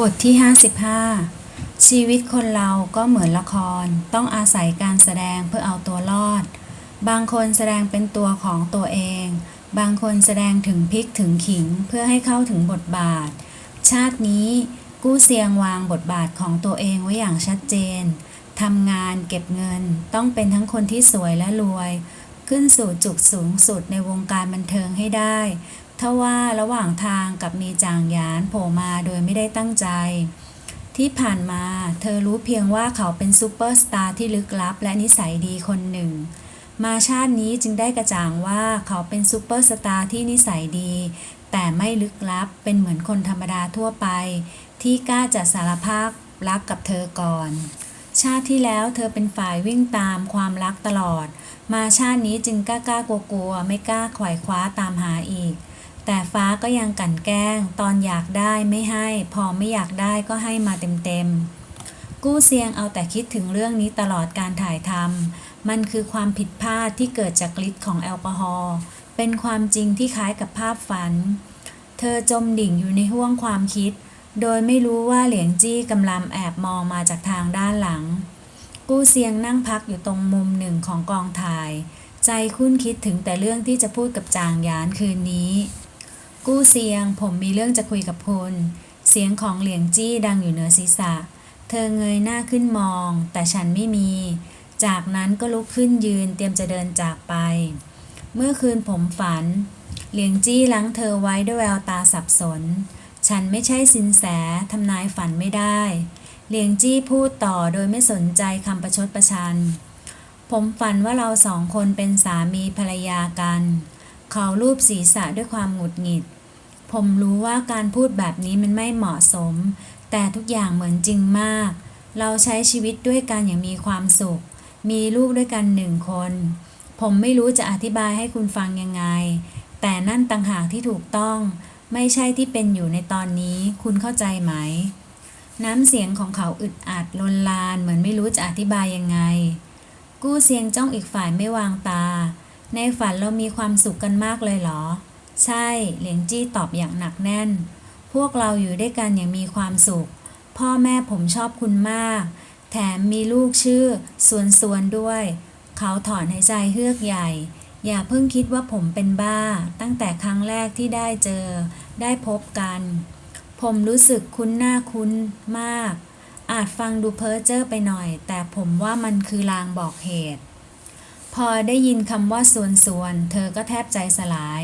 บทที่ 55 ชีวิตคนเราก็เหมือนละคร ต้องอาศัยการแสดงเพื่อเอาตัวรอด บางคนแสดงเป็นตัวของตัวเอง บางคนแสดงถึงพริกถึงขิงเพื่อให้เข้าถึงบทบาท ชาตินี้กู้เซียงวางบทบาทของตัวเองไว้อย่างชัดเจนทำงานเก็บเงินต้องเป็นทั้งคนที่สวยและรวย ขึ้นสู่จุดสูงสุดในวงการบันเทิงให้ได้ ทว่าระหว่างทางกับมีจางหยานโผล่มาโดยไม่ได้ตั้งใจ ที่ผ่านมาเธอรู้เพียงว่าเขาเป็นซูเปอร์สตาร์ที่ลึกลับและนิสัยดีคนหนึ่ง มาชาตินี้จึงได้กระจ่างว่าเขาเป็นซูเปอร์สตาร์ที่นิสัยดี แต่ไม่ลึกลับเป็นเหมือนคนธรรมดาทั่วไป ที่กล้าจะสารภาพรักกับเธอก่อน ชาติที่แล้วเธอเป็นฝ่ายวิ่งตามความรักตลอด มาชาตินี้จึงกล้ากล้ากลัวกลัวๆไม่กล้าขว่คว้าตามหาอีก แต่ฟ้าก็ยังกลั่นแกล้ง ตอนอยากได้ไม่ให้ พอไม่อยากได้ก็ให้มาเต็มๆ กู้เซียงเอาแต่คิดถึงเรื่องนี้ตลอดการถ่ายทำมันคือความผิดพลาดที่เกิดจากฤทธิ์ของแอลกอฮอล์เป็นความจริงที่คล้ายกับภาพฝัน เธอจมดิ่งอยู่ในห้วงความคิด โดยไม่รู้ว่าเหลียงจี้กำลังแอบมองมาจากทางด้านหลัง กู้เซียงนั่งพักอยู่ตรงมุมหนึ่งของกองถ่าย ใจคุ้นคิดถึงแต่เรื่องที่จะพูดกับจางหยานคืนนี้ กู้เซียง ผมมีเรื่องจะคุยกับคุณ เสียงของเหลียงจี้ดังอยู่เหนือศีรษะ เธอเงยหน้าขึ้นมอง แต่ฉันไม่มี จากนั้นก็ลุกขึ้นยืนเตรียมจะเดินจากไป เมื่อคืนผมฝัน เหลียงจี้ล้างเธอไว้ด้วยแววตาสับสน ฉันไม่ใช่สินแสทำนายฝันไม่ได้ เหลียงจี้พูดต่อโดยไม่สนใจคำประชดประชัน ผมฝันว่าเราสองคนเป็นสามีภรรยากัน เขาลูบศีรษะด้วยความหงุดหงิด ผมรู้ว่าการพูดแบบนี้มันไม่เหมาะสม แต่ทุกอย่างเหมือนจริงมาก เราใช้ชีวิตด้วยกันอย่างมีความสุข มีลูกด้วยกันหนึ่งคน ผมไม่รู้จะอธิบายให้คุณฟังยังไง แต่นั่นต่างหากที่ถูกต้อง ไม่ใช่ที่เป็นอยู่ในตอนนี้ คุณเข้าใจไหม น้ำเสียงของเขาอึดอัดลนลาน เหมือนไม่รู้จะอธิบายยังไง กู้เสียงจ้องอีกฝ่ายไม่วางตา ในฝันเรามีความสุขกันมากเลยเหรอ ใช่เหลียงจี้ตอบอย่างหนักแน่น พวกเราอยู่ด้วยกันอย่างมีความสุข พ่อแม่ผมชอบคุณมาก แถมมีลูกชื่อส่วนส่วนด้วย เขาถอนหายใจเฮือกใหญ่ อย่าเพิ่งคิดว่าผมเป็นบ้า ตั้งแต่ครั้งแรกที่ได้เจอ ได้พบกัน ผมรู้สึกคุ้นหน้าคุ้นมาก อาจฟังดูเพ้อเจ้อไปหน่อย แต่ผมว่ามันคือลางบอกเหตุ พอได้ยินคำว่าส่วนส่วน เธอก็แทบใจสลาย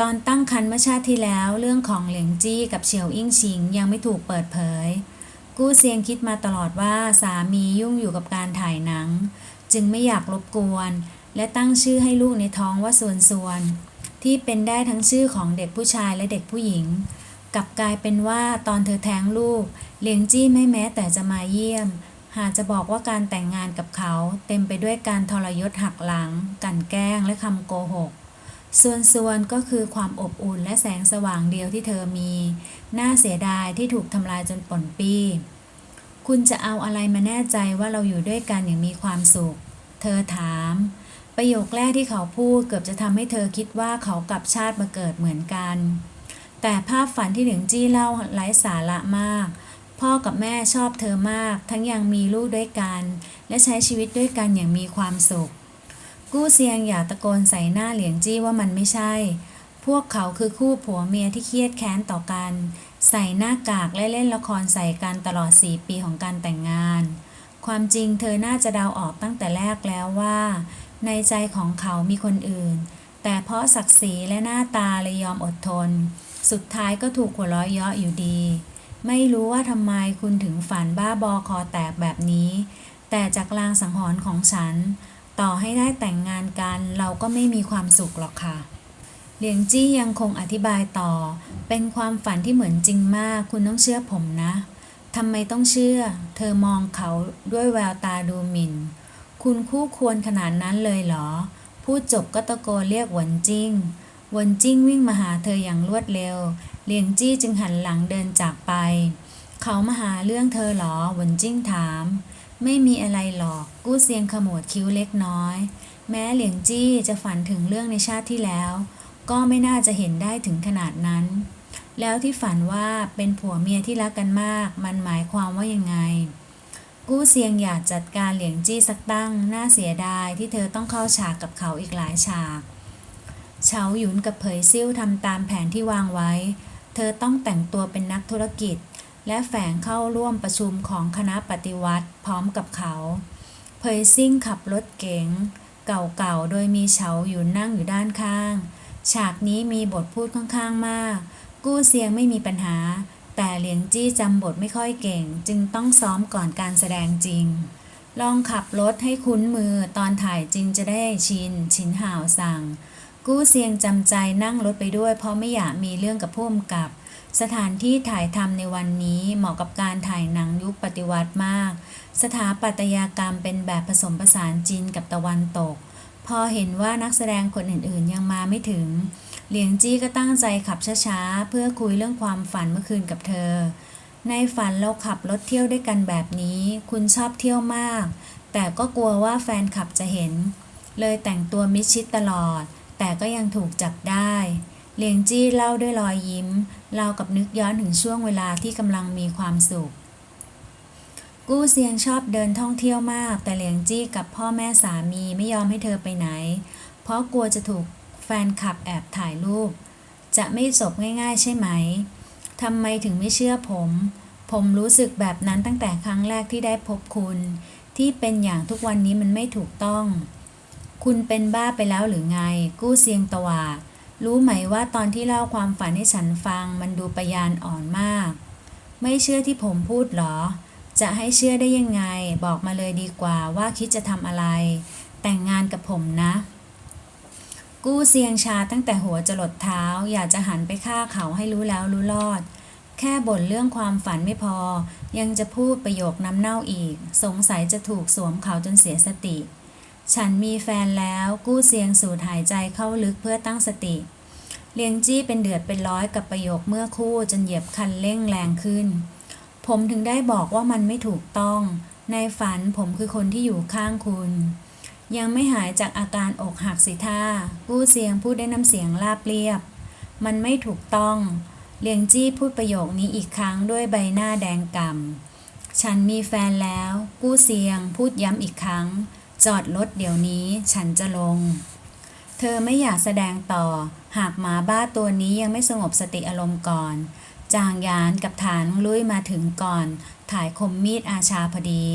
ตอนตั้งครรภ์เมื่อชาติที่แล้วเรื่องของเหลียงจี้กับเฉียวอิ่งชิงยังไม่ถูกเปิดเผย กู้เซียงคิดมาตลอดว่าสามียุ่งอยู่กับการถ่ายหนัง จึงไม่อยากรบกวน และตั้งชื่อให้ลูกในท้องว่าส่วนส่วน ที่เป็นได้ทั้งชื่อของเด็กผู้ชายและเด็กผู้หญิง กลับกลายเป็นว่าตอนเธอแท้งลูกเหลียงจี้ไม่แม้แต่จะมาเยี่ยม หากจะบอกว่าการแต่งงานกับเขาเต็มไปด้วยการทรยศหักหลัง กันแกล้งและคำโกหก ส่วนส่วนก็คือความอบอุ่นและแสงสว่างเดียวที่เธอมี น่าเสียดายที่ถูกทำลายจนป่นปี้ คุณจะเอาอะไรมาแน่ใจว่าเราอยู่ด้วยกันอย่างมีความสุข เธอถาม ประโยคแรกที่เขาพูดเกือบจะทำให้เธอคิดว่าเขากลับชาติมาเกิดเหมือนกัน แต่ภาพฝันที่เหลิงจี้เล่าไร้สาระมาก พ่อกับแม่ชอบเธอมาก ทั้งยังมีลูกด้วยกัน และใช้ชีวิตด้วยกันอย่างมีความสุข กู้เซียงอย่าตะโกนใส่หน้าเหลียงจี้ว่ามันไม่ใช่ พวกเขาคือคู่ผัวเมียที่เครียดแค้นต่อกัน ใส่หน้ากากและเล่นละครใส่กันตลอด 4 ปีของการแต่งงาน ความจริงเธอน่าจะเดาออกตั้งแต่แรกแล้วว่า ในใจของเขามีคนอื่น แต่เพราะศักดิ์ศรีและหน้าตาเลยยอมอดทน สุดท้ายก็ถูกหัวเราะเยาะอยู่ดี ไม่รู้ว่าทำไมคุณถึงฝันบ้าบอคอแตกแบบนี้ แต่จากลางสังหรณ์ของฉัน ต่อให้ได้แต่งงานกันเราก็ไม่มีความสุขหรอกค่ะ เหลียงจี้ยังคงอธิบายต่อ เป็นความฝันที่เหมือนจริงมาก คุณต้องเชื่อผมนะทำไมต้องเชื่อ เธอมองเขาด้วยแววตาดูหมิ่น คุณคู่ควรขนาดนั้นเลยเหรอ พูดจบก็ตะโกนเรียกหวนจิ้งหวนจิ้งวิ่งมาหาเธออย่างรวดเร็ว เหลียงจี้จึงหันหลังเดินจากไป เขามาหาเรื่องเธอหรอหวนจิ้งถาม ไม่มีอะไรหรอก กู้เซียงขมวดคิ้วเล็กน้อย แม้เหลียงจี้จะฝันถึงเรื่องในชาติที่แล้ว ก็ไม่น่าจะเห็นได้ถึงขนาดนั้น แล้วที่ฝันว่าเป็นผัวเมียที่รักกันมาก มันหมายความว่ายังไง กู้เซียงอยากจัดการเหลียงจี้สักตั้ง น่าเสียดายที่เธอต้องเข้าฉากกับเขาอีกหลายฉากเฉาหยุนกับเผยซิ่วทำตามแผนที่วางไว้ เธอต้องแต่งตัวเป็นนักธุรกิจ และแฝงเข้าร่วมประชุมของคณะปฏิวัติพร้อมกับเขาเผยซิ่งขับรถเก๋งเก่าๆ โดยมีเฉาหยุนนั่งอยู่ด้านข้าง ฉากนี้มีบทพูดค่อนข้างมาก กู้เซียงไม่มีปัญหา แต่เหลียงจี้จำบทไม่ค่อยเก่ง จึงต้องซ้อมก่อนการแสดงจริง ลองขับรถให้คุ้นมือตอนถ่ายจริงจะได้ชิน ชินห่าวสั่ง กู้เซียงจำใจนั่งรถไปด้วย เพราะไม่อยากมีเรื่องกับผู้กำกับ สถานที่ถ่ายทำในวันนี้เหมาะกับการถ่ายหนังยุคปฏิวัติมาก สถาปัตยกรรมเป็นแบบผสมผสานจีนกับตะวันตก พอเห็นว่านักแสดงคนอื่นๆยังมาไม่ถึง เหลียงจี้ก็ตั้งใจขับช้าๆ เพื่อคุยเรื่องความฝันเมื่อคืนกับเธอ ในฝันเราขับรถเที่ยวด้วยกันแบบนี้ คุณชอบเที่ยวมาก แต่ก็กลัวว่าแฟนขับจะเห็น เลยแต่งตัวมิดชิดตลอด แต่ก็ยังถูกจับได้เหลียงจี้เล่าด้วยรอยยิ้มเล่ากับนึกย้อนถึงช่วงเวลาที่กำลังมีความสุข กู้เซียงชอบเดินท่องเที่ยวมาก แต่เหลียงจี้กับพ่อแม่สามีไม่ยอมให้เธอไปไหน เพราะกลัวจะถูกแฟนคลับแอบถ่ายรูป จะไม่จบง่ายๆใช่ไหมทำไมถึงไม่เชื่อผม ผมรู้สึกแบบนั้นตั้งแต่ครั้งแรกที่ได้พบคุณ ที่เป็นอย่างทุกวันนี้มันไม่ถูกต้อง คุณเป็นบ้าไปแล้วหรือไง กู้เซียงตวาดรู้ไหมว่าตอนที่เล่าความฝันให้ฉันฟัง มันดูประยานอ่อนมาก ไม่เชื่อที่ผมพูดหรอ จะให้เชื่อได้ยังไง บอกมาเลยดีกว่าว่าคิดจะทำอะไร แต่งงานกับผมนะ กู้เซียงชาตั้งแต่หัวจรดเท้า อยากจะหันไปฆ่าเขาให้รู้แล้วรู้รอด แค่บ่นเรื่องความฝันไม่พอ ยังจะพูดประโยคน้ำเน่าอีก สงสัยจะถูกสวมเขาจนเสียสติ ฉันมีแฟนแล้วกู้เซียงสูดหายใจเข้าลึกเพื่อตั้งสติ เลียงจี้เป็นเดือดเป็นร้อยกับประโยคเมื่อคู่จนเหยียบคันเร่งแรงขึ้น ผมถึงได้บอกว่ามันไม่ถูกต้อง ในฝันผมคือคนที่อยู่ข้างคุณ ยังไม่หายจากอาการอกหักสิท่า กู้เสียงพูดได้น้ำเสียงราบเรียบ มันไม่ถูกต้อง เลียงจี้พูดประโยคนี้อีกครั้งด้วยใบหน้าแดงก่ำฉันมีแฟนแล้ว กู้เสียงพูดย้ำอีกครั้ง จอดรถเดี๋ยวนี้ฉันจะลง เธอไม่อยากแสดงต่อ หากหมาบ้าตัวนี้ยังไม่สงบสติอารมณ์ก่อน จางยานกับฐานลุยมาถึงก่อน ถ่ายคมมีดอาชาพอดี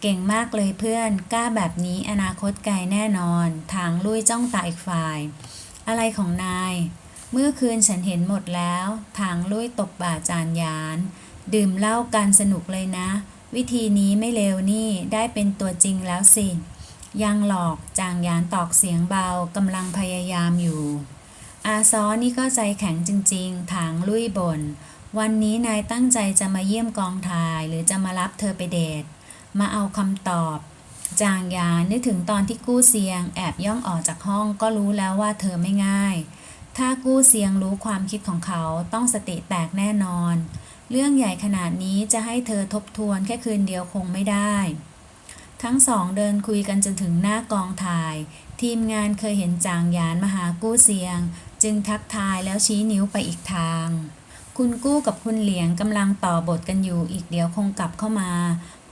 เก่งมากเลยเพื่อน กล้าแบบนี้อนาคตไกลแน่นอน ทางลุยจ้องตาอีกฝ่าย อะไรของนาย เมื่อคืนฉันเห็นหมดแล้ว ทางลุยตกบ่าจานยาน ดื่มเหล้ากันสนุกเลยนะ วิธีนี้ไม่เลวนี่ ได้เป็นตัวจริงแล้วสิ ยังหลอกจางยานตอกเสียงเบากำลังพยายามอยู่ อาซอนี่ก็ใจแข็งจริงๆ ถางลุยบนวันนี้นายตั้งใจจะมาเยี่ยมกองถ่ายหรือจะมารับเธอไปเดท มาเอาคำตอบ จางยานนึกถึงตอนที่กู้เซียง แอบย่องออกจากห้องก็รู้แล้วว่าเธอไม่ง่าย ถ้ากู้เซียงรู้ความคิดของเขาต้องสติแตกแน่นอน เรื่องใหญ่ขนาดนี้จะให้เธอทบทวนแค่คืนเดียวคงไม่ได้ ทั้งสองเดินคุยกันจนถึงหน้ากองถ่าย ทีมงานเคยเห็นจางยานมาหากู้เซียง จึงทักทายแล้วชี้นิ้วไปอีกทาง คุณกู้กับคุณเหลียงกำลังต่อบทกันอยู่อีกเดี๋ยวคงกลับเข้ามา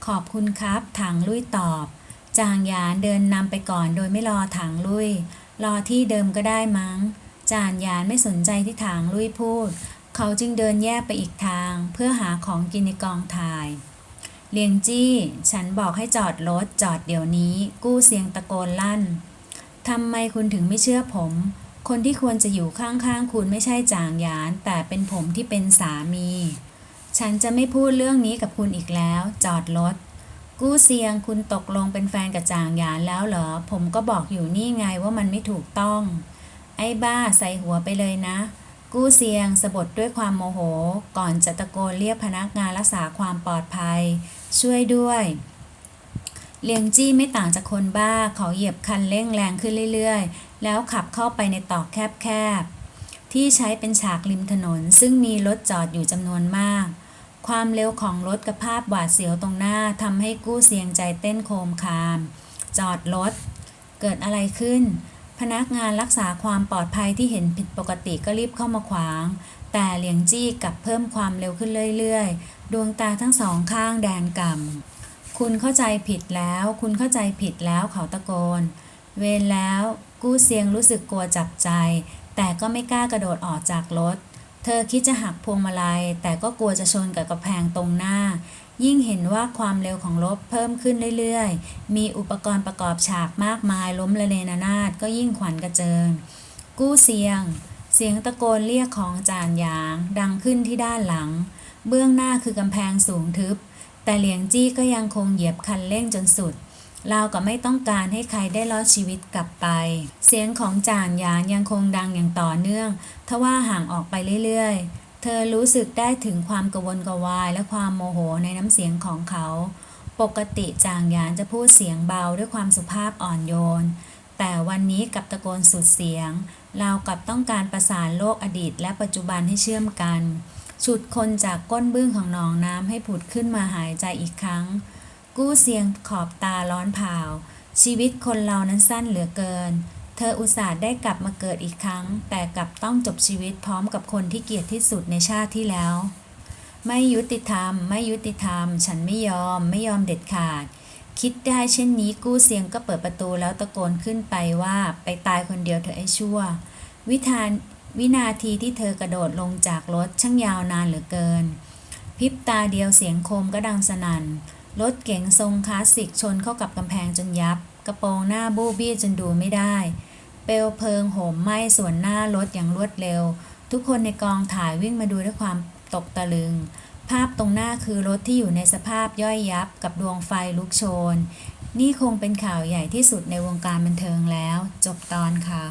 ขอบคุณครับถังลุยตอบ จางยานเดินนำไปก่อนโดยไม่รอถังลุย รอที่เดิมก็ได้มั้ง จานยานไม่สนใจที่ถางลุยพูด เขาจึงเดินแยกไปอีกทาง เพื่อหาของกินในกองถ่าย เลียงจี้ ฉันบอกให้จอดรถจอดเดี๋ยวนี้ กู้เสียงตะโกนลั่นทำไมคุณถึงไม่เชื่อผม คนที่ควรจะอยู่ข้างๆคุณไม่ใช่จางหยาน แต่เป็นผมที่เป็นสามี ฉันจะไม่พูดเรื่องนี้กับคุณอีกแล้ว จอดรถ กู้เซียงคุณตกลงเป็นแฟนกับจางหยานแล้วเหรอ ผมก็บอกอยู่นี่ไงว่ามันไม่ถูกต้อง ไอ้บ้าใส่หัวไปเลยนะกู้เซียงสะบดด้วยความโมโห ก่อนจะตะโกนเรียกพนักงานรักษาความปลอดภัย ช่วยด้วยเลียงจี้ไม่ต่างจากคนบ้าเขาเหยียบคันเร่งแรงขึ้นเรื่อยๆ แล้วขับเข้าไปในตอกแคบๆ ที่ใช้เป็นฉากริมถนน ซึ่งมีรถจอดอยู่จำนวนมาก ความเร็วของรถกับภาพหวาดเสียวตรงหน้าทำให้กู้เสียงใจเต้นโคมคาม จอดรถ เกิดอะไรขึ้น พนักงานรักษาความปลอดภัยที่เห็นผิดปกติก็รีบเข้ามาขวาง แต่เหลียงจี้กับเพิ่มความเร็วขึ้นเรื่อยๆ ดวงตาทั้งสองข้างแดนกำคุณเข้าใจผิดแล้ว คุณเข้าใจผิดแล้วเขาตะโกน เวรแล้ว กู้เซียงรู้สึกกลัวจับใจ แต่ก็ไม่กล้ากระโดดออกจากรถ เธอคิดจะหักพวงมาลัย แต่ก็กลัวจะชนกับกระแพงตรงหน้า ยิ่งเห็นว่าความเร็วของรถเพิ่มขึ้นเรื่อยๆ มีอุปกรณ์ประกอบฉากมากมายล้มละเนระนาดก็ยิ่งขวัญกระเจิง กู้เสียง เสียงตะโกนเรียกของจานหยางดังขึ้นที่ด้านหลัง เบื้องหน้าคือกำแพงสูงทึบ แต่เหลียงจี้ก็ยังคงเหยียบคันเร่งจนสุดราวกับไม่ต้องการให้ใครได้รอดชีวิตกลับไป เสียงของจานหยางยังคงดังอย่างต่อเนื่อง ทว่าห่างออกไปเรื่อยๆ เธอรู้สึกได้ถึงความกระวนกระวายและความโมโหในน้ำเสียงของเขา ปกติจางหยางจะพูดเสียงเบาด้วยความสุภาพอ่อนโยน แต่วันนี้กับตะโกนสุดเสียง เรากับต้องการประสานโลกอดีตและปัจจุบันให้เชื่อมกัน ฉุดคนจากก้นบึ้งของหนองน้ำให้ผุดขึ้นมาหายใจอีกครั้ง กู้เสียงขอบตาร้อนเผาชีวิตคนเรานั้นสั้นเหลือเกิน เธออุตส่าห์ได้กลับมาเกิดอีกครั้ง แต่กลับต้องจบชีวิตพร้อมกับคนที่เกลียดที่สุดในชาติที่แล้ว ไม่ยุติธรรม ไม่ยุติธรรม ฉันไม่ยอม ไม่ยอมเด็ดขาด คิดได้เช่นนี้กู้เสียงก็เปิดประตูแล้วตะโกนขึ้นไปว่าไปตายคนเดียวเธอไอ้ชั่ว วิธานวินาทีที่เธอกระโดดลงจากรถช่างยาวนานเหลือเกินพริบตาเดียวเสียงโคมก็ดังสนัน่น รถเก๋งทรงคลาสสิกชนเข้ากับกำแพงจนยับ กระโปรงหน้าบูบี้จนดูไม่ได้ เปลวเพลิงโหมไหม้ส่วนหน้ารถอย่างรวดเร็ว ทุกคนในกองถ่ายวิ่งมาดูด้วยความตกตะลึง ภาพตรงหน้าคือรถที่อยู่ในสภาพย่อยยับกับดวงไฟลุกโชน นี่คงเป็นข่าวใหญ่ที่สุดในวงการบันเทิงแล้ว จบตอนค่ะ